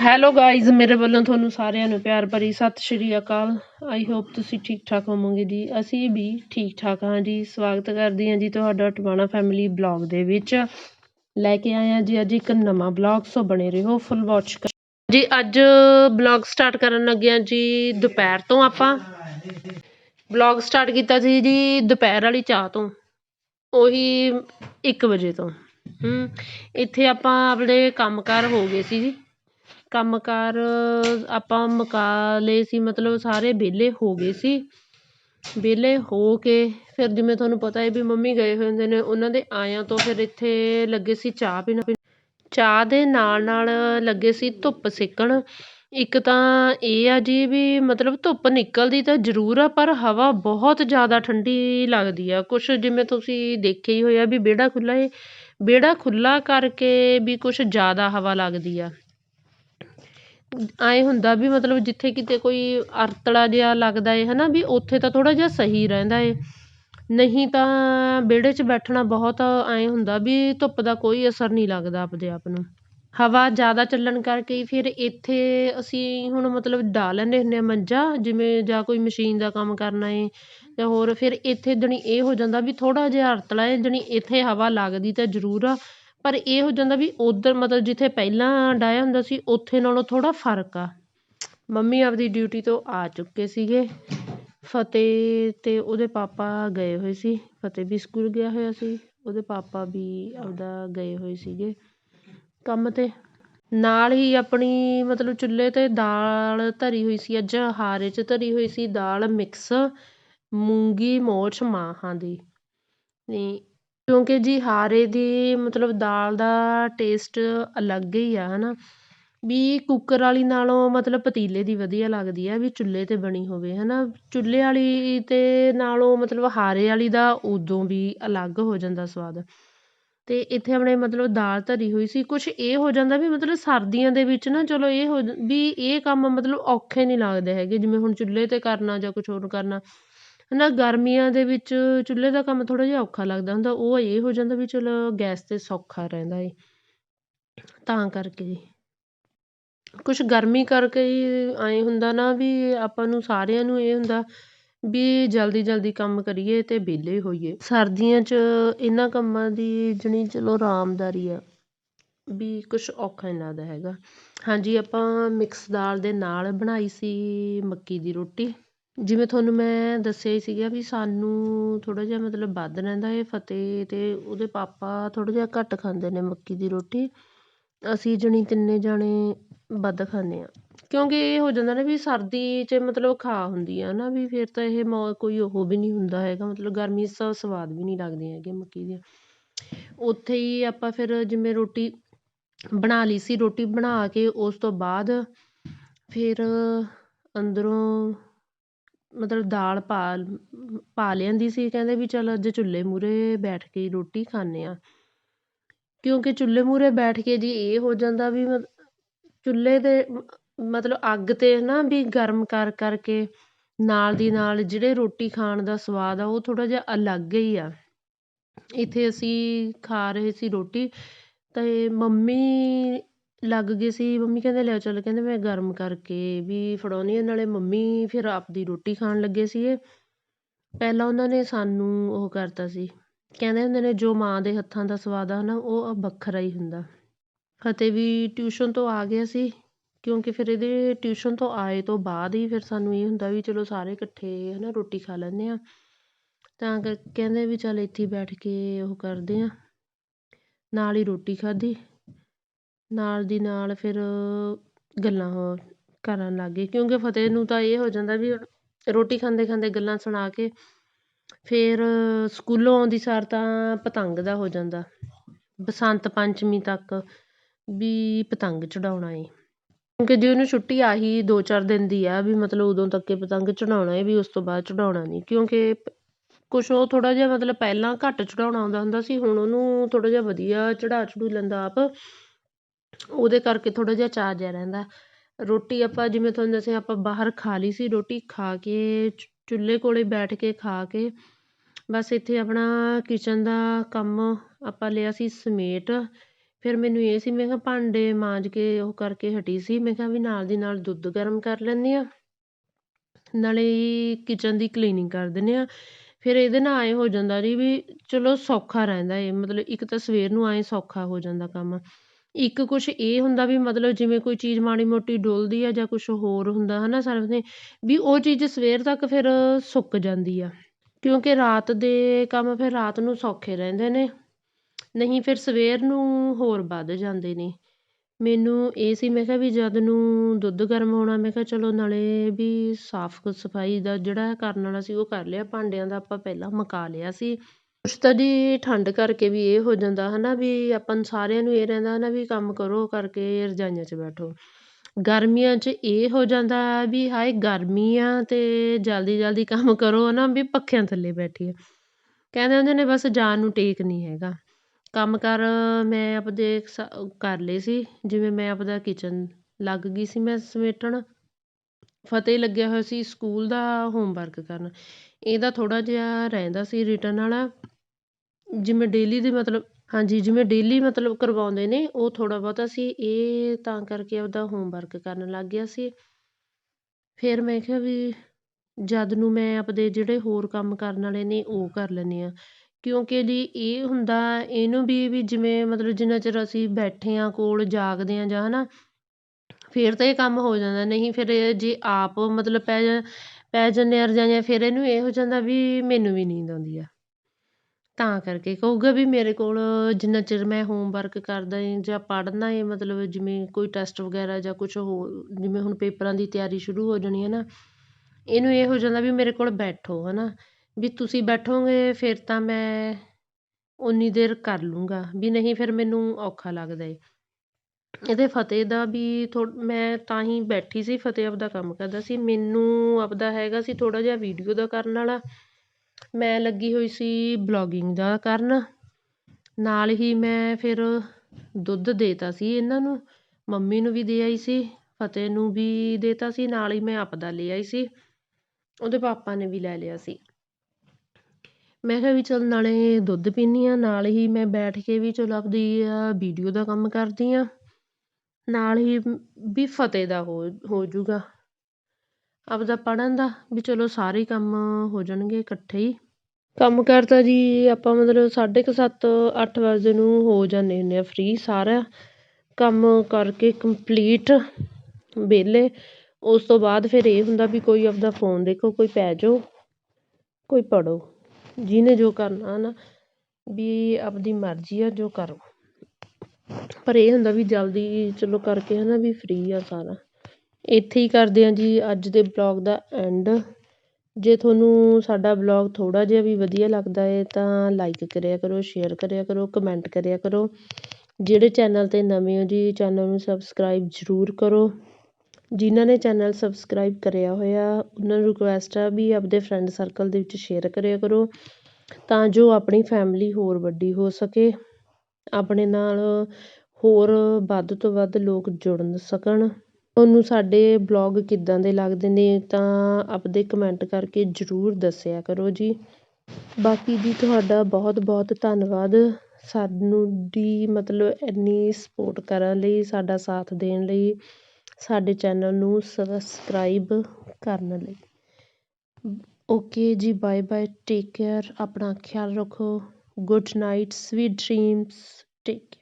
Hello guys ਮੇਰੇ ਵੱਲੋਂ ਤੁਹਾਨੂੰ ਸਾਰਿਆਂ ਨੂੰ ਪਿਆਰ ਭਰੀ ਸਤਿ ਸ਼੍ਰੀ ਅਕਾਲ। ਆਈ ਹੋਪ ਤੁਸੀਂ ਠੀਕ ਠਾਕ ਹੋਵੋਗੇ ਜੀ। ਅਸੀਂ ਵੀ ਠੀਕ ਠਾਕ ਹਾਂ ਜੀ। ਸਵਾਗਤ ਕਰਦੇ ਹਾਂ ਜੀ ਤੁਹਾਡਾ ਟਵਾਣਾ ਫੈਮਿਲੀ ਬਲੌਗ ਦੇ ਵਿੱਚ। ਲੈ ਕੇ ਆਏ ਹਾਂ ਜੀ ਅੱਜ ਇੱਕ ਨਵਾਂ ਬਲੌਗ ਸੋ ਬਣੇ ਰਹੋ ਫੁੱਲ ਵਾਚ ਕਰ ਜੀ, ਅੱਜ ਬਲੌਗ ਸਟਾਰਟ ਕਰਨ ਲੱਗੇ ਹਾਂ ਜੀ ਦੁਪਹਿਰ ਤੋਂ ਆਪਾਂ। ਬਲੌਗ ਸਟਾਰਟ ਕੀਤਾ ਸੀ ਜੀ ਦੁਪਹਿਰ ਵਾਲੀ ਚਾਹ ਤੋਂ, ਉਹੀ 1 ਵਜੇ ਤੋਂ। ਹੂੰ, ਇੱਥੇ ਆਪਾਂ ਆਪਣੇ ਕੰਮਕਾਰ ਹੋ ਗਏ ਸੀ ਜੀ। ਕੰਮ ਕਾਰ ਆਪਾਂ ਮੁਕਾ ਲਏ ਸੀ, ਮਤਲਬ ਸਾਰੇ ਵਿਹਲੇ ਹੋ ਗਏ ਸੀ। ਵਿਹਲੇ ਹੋ ਕੇ ਫਿਰ ਜਿਵੇਂ ਤੁਹਾਨੂੰ ਪਤਾ ਹੈ ਵੀ ਮੰਮੀ ਗਏ ਹੋਏ ਹੁੰਦੇ ਨੇ, ਉਹਨਾਂ ਦੇ ਆਇਆਂ ਤੋਂ ਫਿਰ ਇੱਥੇ ਲੱਗੇ ਸੀ ਚਾਹ ਪੀਣ। ਚਾਹ ਦੇ ਨਾਲ ਨਾਲ ਲੱਗੇ ਸੀ ਧੁੱਪ ਸੇਕਣ। ਇੱਕ ਤਾਂ ਇਹ ਆ ਜੀ ਵੀ ਮਤਲਬ ਧੁੱਪ ਨਿਕਲਦੀ ਤਾਂ ਜ਼ਰੂਰ ਆ, ਪਰ ਹਵਾ ਬਹੁਤ ਜ਼ਿਆਦਾ ਠੰਡੀ ਲੱਗਦੀ ਆ। ਕੁਛ ਜਿਵੇਂ ਤੁਸੀਂ ਦੇਖਿਆ ਹੀ ਹੋਇਆ ਵੀ ਵਿਹੜਾ ਖੁੱਲ੍ਹਾ ਹੈ ਵਿਹੜਾ ਖੁੱਲ੍ਹਾ ਕਰਕੇ ਵੀ ਕੁਛ ਜ਼ਿਆਦਾ ਹਵਾ ਲੱਗਦੀ ਆ। ਐਂ ਹੁੰਦਾ ਵੀ ਮਤਲਬ ਜਿੱਥੇ ਕਿਤੇ ਕੋਈ ਅਰਤਲਾ ਜਿਹਾ ਲੱਗਦਾ ਹੈ ਨਾ ਵੀ ਉੱਥੇ ਤਾਂ ਥੋੜ੍ਹਾ ਜਿਹਾ ਸਹੀ ਰਹਿੰਦਾ ਏ। ਨਹੀਂ ਤਾਂ ਵਿਹੜੇ 'ਚ ਬੈਠਣਾ ਬਹੁਤ ਐਂ ਹੁੰਦਾ ਵੀ ਧੁੱਪ ਦਾ ਕੋਈ ਅਸਰ ਨਹੀਂ ਲੱਗਦਾ ਆਪਦੇ ਆਪ ਨੂੰ। ਹਵਾ ਜ਼ਿਆਦਾ ਚੱਲਣ ਕਰਕੇ ਫਿਰ ਇੱਥੇ ਅਸੀਂ ਹੁਣ ਮਤਲਬ ਡਾ ਲੈਂਦੇ ਹੁੰਦੇ ਹਾਂ ਮੰਜਾ, ਜਿਵੇਂ ਜਾਂ ਕੋਈ ਮਸ਼ੀਨ ਦਾ ਕੰਮ ਕਰਨਾ ਏ, ਜਾਂ ਹੋਰ ਫਿਰ ਇੱਥੇ ਜਾਣੀ ਇਹ ਹੋ ਜਾਂਦਾ ਵੀ ਥੋੜ੍ਹਾ ਜਿਹਾ ਅਰਤਲਾ ਏ, ਜਣੀ ਇੱਥੇ ਹਵਾ ਲੱਗਦੀ ਤਾਂ ਜ਼ਰੂਰ ਆ। ਪਰ ਇਹ ਹੋ ਜਾਂਦਾ ਵੀ ਉੱਧਰ ਮਤਲਬ ਜਿੱਥੇ ਪਹਿਲਾਂ ਡਾਇਆ ਹੁੰਦਾ ਸੀ, ਉੱਥੇ ਨਾਲੋਂ ਥੋੜ੍ਹਾ ਫ਼ਰਕ ਆ। ਮੰਮੀ ਆਪਦੀ ਡਿਊਟੀ ਤੋਂ ਆ ਚੁੱਕੇ ਸੀਗੇ। ਫਤਿਹ ਅਤੇ ਉਹਦੇ ਪਾਪਾ ਗਏ ਹੋਏ ਸੀ। ਫਤਿਹ ਵੀ ਸਕੂਲ ਗਿਆ ਹੋਇਆ ਸੀ। ਉਹਦੇ ਪਾਪਾ ਵੀ ਆਪਦਾ ਗਏ ਹੋਏ ਸੀਗੇ ਕੰਮ 'ਤੇ। ਨਾਲ ਹੀ ਆਪਣੀ ਮਤਲਬ ਚੁੱਲ੍ਹੇ 'ਤੇ ਦਾਲ ਧਰੀ ਹੋਈ ਸੀ, ਅੱਜ ਹਾਰੇ 'ਚ ਧਰੀ ਹੋਈ ਸੀ ਦਾਲ ਮਿਕਸ ਮੂੰਗੀ ਮੋਠ ਮਾਂਹਾਂ ਦੀ। ਤੇ ਕਿਉਂਕਿ ਜੀ ਹਾਰੇ ਦੀ ਮਤਲਬ ਦਾਲ ਦਾ ਟੇਸਟ ਅਲੱਗ ਹੀ ਆ ਹੈ ਨਾ ਵੀ ਕੁੱਕਰ ਵਾਲੀ ਨਾਲੋਂ ਮਤਲਬ ਪਤੀਲੇ ਦੀ ਵਧੀਆ ਲੱਗਦੀ ਆ, ਵੀ ਚੁੱਲ੍ਹੇ 'ਤੇ ਬਣੀ ਹੋਵੇ ਹੈ ਨਾ ਚੁੱਲ੍ਹੇ ਵਾਲੀ ਤੇ ਨਾਲੋਂ ਮਤਲਬ ਹਾਰੇ ਵਾਲੀ ਦਾ ਉਦੋਂ ਵੀ ਅਲੱਗ ਹੋ ਜਾਂਦਾ ਸਵਾਦ। ਅਤੇ ਇੱਥੇ ਆਪਣੇ ਮਤਲਬ ਦਾਲ ਧਰੀ ਹੋਈ ਸੀ, ਕੁਛ ਇਹ ਹੋ ਜਾਂਦਾ ਵੀ ਮਤਲਬ ਸਰਦੀਆਂ ਦੇ ਵਿੱਚ ਨਾ, ਚਲੋ ਇਹ ਹੋ ਵੀ ਇਹ ਕੰਮ ਮਤਲਬ ਔਖੇ ਨਹੀਂ ਲੱਗਦੇ ਹੈਗੇ, ਜਿਵੇਂ ਹੁਣ ਚੁੱਲ੍ਹੇ 'ਤੇ ਕਰਨਾ ਜਾਂ ਕੁਛ ਹੋਰ ਕਰਨਾ। ਹੈ ਨਾ ਗਰਮੀਆਂ ਦੇ ਵਿੱਚ ਚੁੱਲ੍ਹੇ ਦਾ ਕੰਮ ਥੋੜ੍ਹਾ ਜਿਹਾ ਔਖਾ ਲੱਗਦਾ ਹੁੰਦਾ, ਉਹ ਇਹ ਹੋ ਜਾਂਦਾ ਵੀ ਚਲੋ ਗੈਸ 'ਤੇ ਸੌਖਾ ਰਹਿੰਦਾ ਏ। ਤਾਂ ਕਰਕੇ ਜੀ। ਕੁਛ ਗਰਮੀ ਕਰਕੇ ਹੀ ਐਂ ਹੁੰਦਾ ਨਾ ਵੀ ਆਪਾਂ ਨੂੰ ਸਾਰਿਆਂ ਨੂੰ ਇਹ ਹੁੰਦਾ ਵੀ ਜਲਦੀ ਜਲਦੀ ਕੰਮ ਕਰੀਏ ਅਤੇ ਵਿਹਲੇ ਹੋਈਏ। ਸਰਦੀਆਂ 'ਚ ਇਹਨਾਂ ਕੰਮਾਂ ਦੀ ਜਣੀ ਚਲੋ ਆਰਾਮਦਾਰੀ ਆ, ਵੀ ਕੁਛ ਔਖਾ ਨਹੀਂ ਲੱਗਦਾ ਹੈਗਾ। ਹਾਂਜੀ, ਆਪਾਂ ਮਿਕਸ ਦਾਲ ਦੇ ਨਾਲ ਬਣਾਈ ਸੀ ਮੱਕੀ ਦੀ ਰੋਟੀ। ਜਿਵੇਂ ਤੁਹਾਨੂੰ ਮੈਂ ਦੱਸਿਆ ਹੀ ਸੀਗਾ ਵੀ ਸਾਨੂੰ ਥੋੜ੍ਹਾ ਜਿਹਾ ਮਤਲਬ ਵੱਧ ਰਹਿੰਦਾ ਹੈ ਫਤਿਹ ਅਤੇ ਉਹਦੇ ਪਾਪਾ ਥੋੜ੍ਹਾ ਜਿਹਾ ਘੱਟ ਖਾਂਦੇ ਨੇ ਮੱਕੀ ਦੀ ਰੋਟੀ। ਅਸੀਂ ਜਣੀ ਤਿੰਨੇ ਜਾਣੇ ਵੱਧ ਖਾਂਦੇ ਹਾਂ। ਕਿਉਂਕਿ ਇਹ ਹੋ ਜਾਂਦਾ ਨਾ ਵੀ ਸਰਦੀ 'ਚ ਮਤਲਬ ਖਾ ਹੁੰਦੀ ਆ ਹੈ ਨਾ, ਵੀ ਫਿਰ ਤਾਂ ਇਹ ਮੌ ਕੋਈ ਉਹ ਵੀ ਨਹੀਂ ਹੁੰਦਾ ਹੈਗਾ, ਮਤਲਬ ਗਰਮੀ 'ਚ ਤਾਂ ਸਵਾਦ ਵੀ ਨਹੀਂ ਲੱਗਦੀਆਂ ਹੈਗੀਆਂ ਮੱਕੀ ਦੀਆਂ। ਉੱਥੇ ਹੀ ਆਪਾਂ ਫਿਰ ਜਿਵੇਂ ਰੋਟੀ ਬਣਾ ਲਈ ਸੀ, ਰੋਟੀ ਬਣਾ ਕੇ ਉਸ ਤੋਂ ਬਾਅਦ ਫਿਰ ਅੰਦਰੋਂ ਮਤਲਬ ਦਾਲ ਪਾ ਪਾ ਲਿਆਂਦੀ ਸੀ, ਕਹਿੰਦੇ ਵੀ ਚੱਲ ਅੱਜ ਚੁੱਲ੍ਹੇ ਮੂਹਰੇ ਬੈਠ ਕੇ ਰੋਟੀ ਖਾਂਦੇ ਹਾਂ। ਕਿਉਂਕਿ ਚੁੱਲ੍ਹੇ ਮੂਹਰੇ ਬੈਠ ਕੇ ਜੀ ਇਹ ਹੋ ਜਾਂਦਾ ਵੀ ਚੁੱਲ੍ਹੇ ਦੇ ਮਤਲਬ ਅੱਗ 'ਤੇ ਨਾ ਵੀ ਗਰਮ ਕਰ, ਕਰਕੇ ਨਾਲ ਦੀ ਨਾਲ ਜਿਹੜੇ ਰੋਟੀ ਖਾਣ ਦਾ ਸਵਾਦ ਆ, ਉਹ ਥੋੜ੍ਹਾ ਜਿਹਾ ਅਲੱਗ ਹੀ ਆ। ਇੱਥੇ ਅਸੀਂ ਖਾ ਰਹੇ ਸੀ ਰੋਟੀ ਅਤੇ ਮੰਮੀ ਲੱਗ ਗਏ ਸੀ। ਮੰਮੀ ਕਹਿੰਦੇ ਲਿਆਓ ਚੱਲ, ਕਹਿੰਦੇ, ਮੈਂ ਗਰਮ ਕਰਕੇ ਵੀ ਫੜਾਉਂਦੀ ਹਾਂ ਨਾਲੇ ਮੰਮੀ ਫਿਰ ਆਪਦੀ ਰੋਟੀ ਖਾਣ ਲੱਗੇ ਸੀਗੇ। ਪਹਿਲਾਂ ਉਹਨਾਂ ਨੇ ਸਾਨੂੰ ਉਹ ਕਰਤਾ ਸੀ। ਕਹਿੰਦੇ ਹੁੰਦੇ ਨੇ, ਜੋ ਮਾਂ ਦੇ ਹੱਥਾਂ ਦਾ ਸਵਾਦ ਆ ਹੈ ਨਾ, ਉਹ ਵੱਖਰਾ ਹੀ ਹੁੰਦਾ। ਫਤਿਹ ਵੀ ਟਿਊਸ਼ਨ ਤੋਂ ਆ ਗਿਆ ਸੀ, ਕਿਉਂਕਿ ਫਿਰ ਇਹਦੇ ਟਿਊਸ਼ਨ ਤੋਂ ਆਏ ਤੋਂ ਬਾਅਦ ਹੀ ਫਿਰ ਸਾਨੂੰ ਇਹ ਹੁੰਦਾ ਵੀ ਚਲੋ ਸਾਰੇ ਇਕੱਠੇ ਹੈ ਨਾ ਰੋਟੀ ਖਾ ਲੈਂਦੇ ਹਾਂ ਤਾਂ ਕਰਕੇ ਕਹਿੰਦੇ ਵੀ ਚੱਲ ਇੱਥੇ ਬੈਠ ਕੇ ਉਹ ਕਰਦੇ ਹਾਂ ਨਾਲ ਹੀ ਰੋਟੀ ਖਾਧੀ। ਨਾਲ ਦੀ ਨਾਲ ਫਿਰ ਗੱਲਾਂ ਕਰਨ ਲੱਗ ਗਏ। ਕਿਉਂਕਿ ਫਤਿਹ ਨੂੰ ਤਾਂ ਇਹ ਹੋ ਜਾਂਦਾ ਵੀ ਰੋਟੀ ਖਾਂਦੇ ਖਾਂਦੇ ਗੱਲਾਂ ਸੁਣਾ ਕੇ ਫਿਰ ਸਕੂਲੋਂ ਆਉਂਦੀ ਸਾਰ ਤਾਂ ਪਤੰਗ ਦਾ ਹੋ ਜਾਂਦਾ। ਬਸੰਤ ਪੰਚਮੀ ਤੱਕ ਵੀ ਪਤੰਗ ਚੜਾਉਣਾ ਏ। ਕਿਉਂਕਿ ਜੇ ਉਹਨੂੰ ਛੁੱਟੀ ਆਹੀ ਦੋ ਚਾਰ ਦਿਨ ਦੀ ਆ ਵੀ ਮਤਲਬ ਉਦੋਂ ਤੱਕ ਇਹ ਪਤੰਗ ਚੜਾਉਣਾ ਏ ਵੀ ਉਸ ਤੋਂ ਬਾਅਦ ਚੜਾਉਣਾ ਨਹੀਂ ਕਿਉਂਕਿ ਕੁਛ ਉਹ ਥੋੜ੍ਹਾ ਜਿਹਾ ਮਤਲਬ ਪਹਿਲਾਂ ਘੱਟ ਚੜਾਉਣਾ ਆਉਂਦਾ ਹੁੰਦਾ ਸੀ, ਹੁਣ ਉਹਨੂੰ ਥੋੜ੍ਹਾ ਜਿਹਾ ਵਧੀਆ ਚੜਾ ਚੜੂ ਲੈਂਦਾ ਆਪ। ਉਹਦੇ ਕਰਕੇ ਥੋੜ੍ਹਾ ਜਿਹਾ ਚਾਅ ਜਿਹਾ ਰਹਿੰਦਾ। ਰੋਟੀ ਆਪਾਂ ਜਿਵੇਂ ਤੁਹਾਨੂੰ ਦੱਸਿਆ, ਆਪਾਂ ਬਾਹਰ ਖਾ ਲਈ ਸੀ ਰੋਟੀ, ਖਾ ਕੇ ਚੁੱਲ੍ਹੇ ਕੋਲ ਬੈਠ ਕੇ ਖਾ ਕੇ ਬਸ ਇੱਥੇ ਆਪਣਾ ਕਿਚਨ ਦਾ ਕੰਮ ਆਪਾਂ ਲਿਆ ਸੀ ਸਮੇਟ। ਫਿਰ ਮੈਨੂੰ ਇਹ ਸੀ, ਮੈਂ ਕਿਹਾ ਭਾਂਡੇ ਮਾਂਜ ਕੇ ਉਹ ਕਰਕੇ ਹਟੀ ਸੀ। ਮੈਂ ਕਿਹਾ ਵੀ ਨਾਲ ਦੀ ਨਾਲ ਦੁੱਧ ਗਰਮ ਕਰ ਲੈਂਦੇ ਹਾਂ, ਨਾਲੇ ਕਿਚਨ ਦੀ ਕਲੀਨਿੰਗ ਕਰ ਦਿੰਦੇ ਹਾਂ। ਫਿਰ ਇਹਦੇ ਨਾਲ ਐਂ ਹੋ ਜਾਂਦਾ ਜੀ ਵੀ ਚਲੋ ਸੌਖਾ ਰਹਿੰਦਾ ਏ ਮਤਲਬ ਇੱਕ ਤਾਂ ਸਵੇਰ ਨੂੰ ਐਂ ਸੌਖਾ ਹੋ ਜਾਂਦਾ ਕੰਮ। ਇੱਕ ਕੁਛ ਇਹ ਹੁੰਦਾ ਵੀ ਮਤਲਬ ਜਿਵੇਂ ਕੋਈ ਚੀਜ਼ ਮਾੜੀ ਮੋਟੀ ਡੁੱਲਦੀ ਆ ਜਾਂ ਕੁਛ ਹੋਰ ਹੁੰਦਾ, ਹਨਾ ਸਰਫ ਵੀ ਉਹ ਚੀਜ਼ ਸਵੇਰ ਤੱਕ ਫਿਰ ਸੁੱਕ ਜਾਂਦੀ ਆ। ਕਿਉਂਕਿ ਰਾਤ ਦੇ ਕੰਮ ਫਿਰ ਰਾਤ ਨੂੰ ਸੌਖੇ ਰਹਿੰਦੇ ਨੇ। ਨਹੀਂ, ਫਿਰ ਸਵੇਰ ਨੂੰ ਹੋਰ ਵੱਧ ਜਾਂਦੇ ਨੇ। ਮੈਨੂੰ ਇਹ ਸੀ, ਮੈਂ ਕਿਹਾ ਵੀ ਜਦ ਨੂੰ ਦੁੱਧ ਗਰਮ ਹੋਣਾ, ਮੈਂ ਕਿਹਾ ਚਲੋ ਨਾਲੇ ਵੀ ਸਾਫ਼ ਸਫ਼ਾਈ ਦਾ ਜਿਹੜਾ ਕਰਨ ਵਾਲਾ ਸੀ, ਉਹ ਕਰ ਲਿਆ। ਭਾਂਡਿਆਂ ਦਾ ਆਪਾਂ ਪਹਿਲਾਂ ਮੁਕਾ ਲਿਆ ਸੀ। ਕੁਛ ਤਾਂ ਜੀ ਠੰਡ ਕਰਕੇ ਵੀ ਇਹ ਹੋ ਜਾਂਦਾ ਹੈ ਨਾ ਵੀ ਆਪਾਂ ਨੂੰ ਸਾਰਿਆਂ ਨੂੰ ਇਹ ਰਹਿੰਦਾ ਨਾ ਵੀ ਕੰਮ ਕਰੋ ਕਰਕੇ ਰਜਾਈਆਂ 'ਚ ਬੈਠੋ। ਗਰਮੀਆਂ 'ਚ ਇਹ ਹੋ ਜਾਂਦਾ ਵੀ ਹਾਏ ਗਰਮੀ ਆ ਅਤੇ ਜਲਦੀ ਜਲਦੀ ਕੰਮ ਕਰੋ ਹੈ ਨਾ ਵੀ ਪੱਖਿਆਂ ਥੱਲੇ ਬੈਠੀਏ ਕਹਿੰਦੇ ਹੁੰਦੇ ਨੇ ਬਸ ਜਾਨ ਨੂੰ ਟੇਕ ਨਹੀਂ ਹੈਗਾ। ਕੰਮ ਕਾਰ ਮੈਂ ਆਪਦੇ ਸ ਕਰ ਲਏ ਸੀ, ਜਿਵੇਂ ਮੈਂ ਆਪਦਾ ਕਿਚਨ ਲੱਗ ਗਈ ਸੀ ਮੈਂ ਸਮੇਟਣ। ਫਤਿਹ ਲੱਗਿਆ ਹੋਇਆ ਸੀ ਸਕੂਲ ਦਾ ਹੋਮਵਰਕ ਕਰਨ। ਇਹਦਾ ਥੋੜ੍ਹਾ ਜਿਹਾ ਰਹਿੰਦਾ ਸੀ ਰਿਟਰਨ ਵਾਲਾ। ਜਿਵੇਂ ਡੇਲੀ ਦੇ ਮਤਲਬ, ਹਾਂਜੀ, ਜਿਵੇਂ ਡੇਲੀ ਮਤਲਬ ਕਰਵਾਉਂਦੇ ਨੇ, ਉਹ ਥੋੜ੍ਹਾ ਬਹੁਤਾ ਸੀ ਇਹ ਤਾਂ ਕਰਕੇ ਆਪਦਾ ਹੋਮਵਰਕ ਕਰਨ ਲੱਗ ਗਿਆ ਸੀ। ਫਿਰ ਮੈਂ ਕਿਹਾ ਵੀ ਜਦ ਨੂੰ ਮੈਂ ਆਪਦੇ ਜਿਹੜੇ ਹੋਰ ਕੰਮ ਕਰਨ ਵਾਲੇ ਨੇ, ਉਹ ਕਰ ਲੈਂਦੀ ਹਾਂ। ਕਿਉਂਕਿ ਜੀ ਇਹ ਹੁੰਦਾ, ਇਹਨੂੰ ਵੀ ਵੀ ਜਿਵੇਂ ਮਤਲਬ ਜਿੰਨਾ ਚਿਰ ਅਸੀਂ ਬੈਠੇ ਹਾਂ, ਕੋਲ ਜਾਗਦੇ ਹਾਂ ਜਾਂ ਹੈ ਨਾ ਫਿਰ ਤਾਂ ਇਹ ਕੰਮ ਹੋ ਜਾਂਦਾ। ਨਹੀਂ ਫਿਰ ਜੇ ਆਪ ਮਤਲਬ ਪੈ ਜਾ, ਪੈ ਜਾਂਦੇ ਹਾਂ ਰਜਾਈਆਂ ਫਿਰ ਇਹਨੂੰ ਇਹ ਹੋ ਜਾਂਦਾ ਵੀ ਮੈਨੂੰ ਵੀ ਨੀਂਦ ਆਉਂਦੀ ਆ। ਤਾਂ ਕਰਕੇ ਕਹੂਗਾ ਵੀ ਮੇਰੇ ਕੋਲ ਜਿੰਨਾ ਚਿਰ ਮੈਂ ਹੋਮਵਰਕ ਕਰਦਾ ਏ ਜਾਂ ਪੜ੍ਹਨਾ ਏ, ਮਤਲਬ ਜਿਵੇਂ ਕੋਈ ਟੈਸਟ ਵਗੈਰਾ ਜਾਂ ਕੁਛ ਹੋਰ ਜਿਵੇਂ ਹੁਣ ਪੇਪਰਾਂ ਦੀ ਤਿਆਰੀ ਸ਼ੁਰੂ ਹੋ ਜਾਣੀ ਹੈ ਨਾ, ਇਹਨੂੰ ਇਹ ਹੋ ਜਾਂਦਾ ਵੀ ਮੇਰੇ ਕੋਲ ਬੈਠੋ ਹੈ ਨਾ ਵੀ ਤੁਸੀਂ ਬੈਠੋਗੇ ਫਿਰ ਤਾਂ ਮੈਂ ਉਨੀ ਦੇਰ ਕਰ ਲੂੰਗਾ, ਵੀ ਨਹੀਂ ਫਿਰ ਮੈਨੂੰ ਔਖਾ ਲੱਗਦਾ ਏ। ਇਹਦੇ ਫਤਿਹ ਦਾ ਵੀ ਥੋ, ਮੈਂ ਤਾਂ ਹੀ ਬੈਠੀ ਸੀ, ਫਤਿਹ ਆਪਦਾ ਕੰਮ ਕਰਦਾ ਸੀ, ਮੈਨੂੰ ਆਪਦਾ ਹੈਗਾ ਸੀ ਥੋੜ੍ਹਾ ਜਿਹਾ ਵੀਡੀਓ ਦਾ ਕਰਨ ਵਾਲਾ ਮੈਂ ਲੱਗੀ ਹੋਈ ਸੀ ਬਲੌਗਿੰਗ ਦਾ ਕਰਨ। ਨਾਲ ਹੀ ਮੈਂ ਫਿਰ ਦੁੱਧ ਦੇਤਾ ਸੀ ਇਹਨਾਂ ਨੂੰ। ਮੰਮੀ ਨੂੰ ਵੀ ਦੇ ਆਈ ਸੀ, ਫਤਿਹ ਨੂੰ ਵੀ ਦੇਤਾ ਸੀ, ਨਾਲ ਹੀ ਮੈਂ ਆਪਦਾ ਲੈ ਆਈ ਸੀ। ਉਹਦੇ ਪਾਪਾ ਨੇ ਵੀ ਲੈ ਲਿਆ ਸੀ। ਮੈਂ ਕਿਹਾ ਵੀ ਚੱਲ ਨਾਲੇ ਦੁੱਧ ਪੀਂਦੀ ਹਾਂ, ਨਾਲ ਹੀ ਮੈਂ ਬੈਠ ਕੇ ਵੀ ਚਲੋ ਆਪਦੀ ਵੀਡੀਓ ਦਾ ਕੰਮ ਕਰਦੀ ਹਾਂ। ਨਾਲ ਹੀ ਵੀ ਫਤਿਹ ਦਾ ਹੋ ਹੋ ਜੂਗਾ ਆਪਦਾ ਪੜ੍ਹਨ ਦਾ, ਵੀ ਚਲੋ ਸਾਰੇ ਕੰਮ ਹੋ ਜਾਣਗੇ ਇਕੱਠੇ ਹੀ। ਕੰਮ ਕਾਰ ਤਾਂ ਜੀ, ਆਪਾਂ ਮਤਲਬ ਸਾਢੇ ਕੁ ਸੱਤ, ਅੱਠ ਵਜੇ ਨੂੰ ਹੋ ਜਾਂਦੇ ਹੁੰਦੇ ਹਾਂ ਫ੍ਰੀ ਸਾਰਾ। ਕੰਮ ਕਰਕੇ ਕੰਪਲੀਟ ਵਿਹਲੇ। ਉਸ ਤੋਂ ਬਾਅਦ ਫਿਰ ਇਹ ਹੁੰਦਾ ਵੀ ਕੋਈ ਆਪਦਾ ਫੋਨ ਦੇਖੋ, ਕੋਈ ਪੈ ਜਾਓ, ਕੋਈ ਪੜ੍ਹੋ। ਜਿਹਨੇ ਜੋ ਕਰਨਾ ਨਾ, ਵੀ ਆਪਦੀ ਮਰਜ਼ੀ ਆ ਜੋ ਕਰੋ। ਪਰ ਇਹ ਹੁੰਦਾ ਵੀ ਜਲਦੀ ਚਲੋ ਕਰਕੇ ਹੈ ਨਾ ਵੀ ਫ੍ਰੀ ਆ ਸਾਰਾ। ਇੱਥੇ ਹੀ ਕਰਦੇ ਹਾਂ ਜੀ ਅੱਜ ਦੇ ਬਲੋਗ ਦਾ ਐਂਡ ਜੇ ਤੁਹਾਨੂੰ ਸਾਡਾ ਬਲੋਗ ਥੋੜ੍ਹਾ ਜਿਹਾ ਵੀ ਵਧੀਆ ਲੱਗਦਾ ਹੈ ਤਾਂ ਲਾਈਕ ਕਰਿਆ ਕਰੋ ਸ਼ੇਅਰ ਕਰਿਆ ਕਰੋ ਕਮੈਂਟ ਕਰਿਆ ਕਰੋ। ਜਿਹੜੇ ਚੈਨਲ 'ਤੇ ਨਵੇਂ ਹੋ ਜੀ ਚੈਨਲ ਨੂੰ ਸਬਸਕ੍ਰਾਈਬ ਜ਼ਰੂਰ ਕਰੋ। ਜਿਨ੍ਹਾਂ ਨੇ ਚੈਨਲ ਸਬਸਕ੍ਰਾਈਬ ਕਰਿਆ ਹੋਇਆ, ਉਹਨਾਂ ਨੂੰ ਰਿਕੁਐਸਟ ਆ ਵੀ ਆਪਦੇ ਫਰੈਂਡ ਸਰਕਲ ਦੇ ਵਿੱਚ ਸ਼ੇਅਰ ਕਰਿਆ ਕਰੋ, ਤਾਂ ਜੋ ਆਪਣੀ ਫੈਮਿਲੀ ਹੋਰ ਵੱਡੀ ਹੋ ਸਕੇ, ਆਪਣੇ ਨਾਲ ਹੋਰ ਵੱਧ ਤੋਂ ਵੱਧ ਲੋਕ ਜੁੜਨ ਸਕਣ। ਤੁਹਾਨੂੰ ਸਾਡੇ ਬਲੋਗ ਕਿੱਦਾਂ ਦੇ ਲੱਗਦੇ ਨੇ ਤਾਂ ਆਪਦੇ ਕਮੈਂਟ ਕਰਕੇ ਜ਼ਰੂਰ ਦੱਸਿਆ ਕਰੋ ਜੀ। ਬਾਕੀ ਜੀ ਤੁਹਾਡਾ ਬਹੁਤ ਬਹੁਤ ਧੰਨਵਾਦ ਸਾਨੂੰ ਦੀ ਮਤਲਬ ਇੰਨੀ ਸਪੋਰਟ ਕਰਨ ਲਈ, ਸਾਡਾ ਸਾਥ ਦੇਣ ਲਈ, ਸਾਡੇ ਚੈਨਲ ਨੂੰ ਸਬਸਕ੍ਰਾਈਬ ਕਰਨ ਲਈ। ਓਕੇ ਜੀ ਬਾਏ ਬਾਏ ਟੇਕ ਕੇਅਰ ਆਪਣਾ ਖਿਆਲ ਰੱਖੋ। Good night sweet dreams take